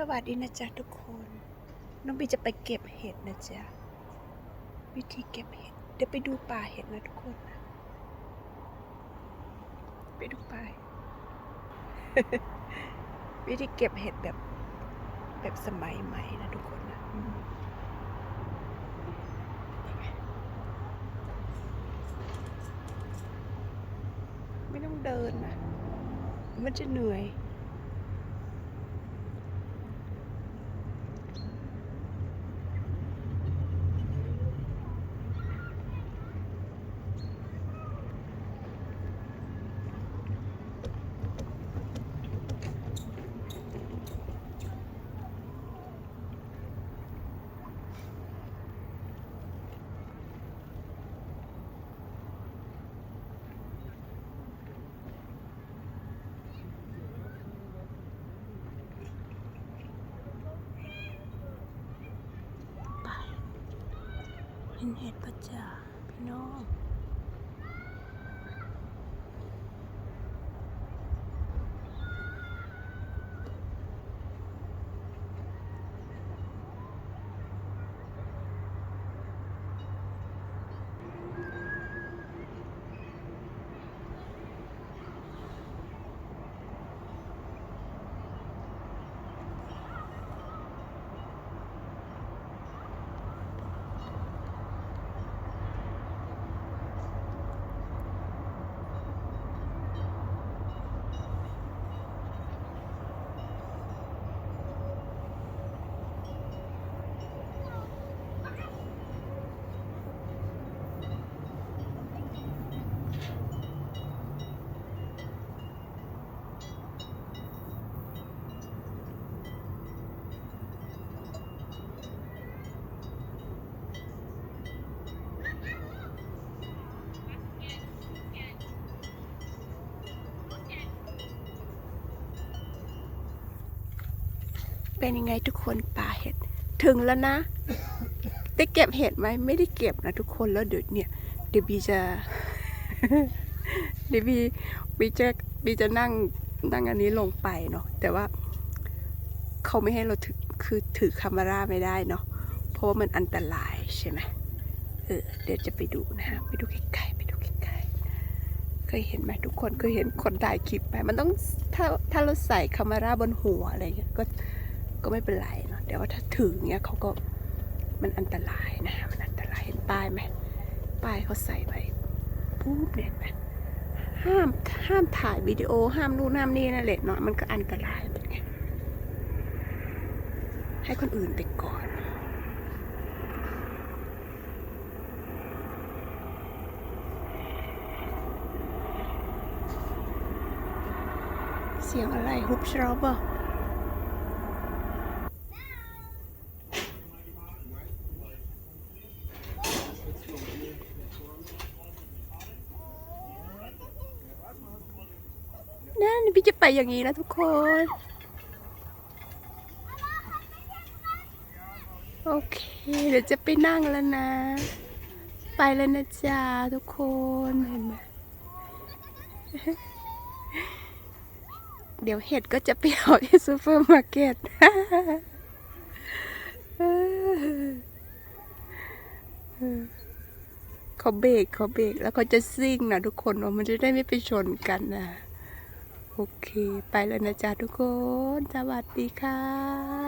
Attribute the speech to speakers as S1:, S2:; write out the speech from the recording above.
S1: สวัสดีนะจ๊ะทุกคน น้องบีจะไปเก็บเห็ดนะจ๊ะ วิธีเก็บเห็ด เดี๋ยวไปดูป่าเห็ดนะทุกคนนะ ไปดูป่าวิธีเก็บเห็ดแบบแบบสมัยใหม่นะทุกคนนะไม่ต้องเดินนะ มันจะเหนื่อย เป็นเห็ดปะจ๊ะพี่น้อง เป็นยังไงทุกคนป่าเห็ด ถึงแล้วนะได้เก็บเห็ดไหมไม่ได้เก็บนะทุกคนแล้วเดี๋ยวเนี่ยเดี๋ยวบีจะเดี๋ยวบีบีจะบีจะนั่งนั่งอันนี้ลงไปเนาะแต่ว่าเขาไม่ให้เราถือคือถือคาเมราไม่ได้เนาะเพราะว่ามันอันตรายใช่ไหมเออเดี๋ยวจะไปดูนะฮะไปดูใกล้ๆไปดูใกล้ๆเคยเห็นไหมทุกคนเคยเห็นคนถ่ายคลิปไหมมันต้องถ้าถ้าเราใส่คาเมราบนหัวอะไรเงี้ยก็ ก็ไม่เป็นไรเนาะแต่ว่าถ้าถือเงี้ยเขาก็มันอันตรายนะมันอันตรายเห็นป้ายไหมป้ายเขาใส่ไว้ปุ๊บเนี่ยไหมห้ามห้ามถ่ายวิดีโอห้ามนู่นห้ามนี่นั่นแหละเนาะมันก็อันตรายเป็นไงให้คนอื่นไปก่อนเสียงอะไรฮุบชรอบอะ นั่นพี่จะไปอย่างนี้นะทุกคน โอเค เดี๋ยวจะไปนั่งแล้วนะ ไปแล้วนะจ๊ะทุกคนเห็นไหมเดี๋ยวเห็ดก็จะไปเอาที่ซูเปอร์มาร์เก็ตเขาเบรกเขาเบรกแล้วเขาจะซิ่งนะทุกคนว่ามันจะได้ไม่ไปชนกันนะ โอเค ไปแล้วนะจ๊ะทุกคน สวัสดีค่ะ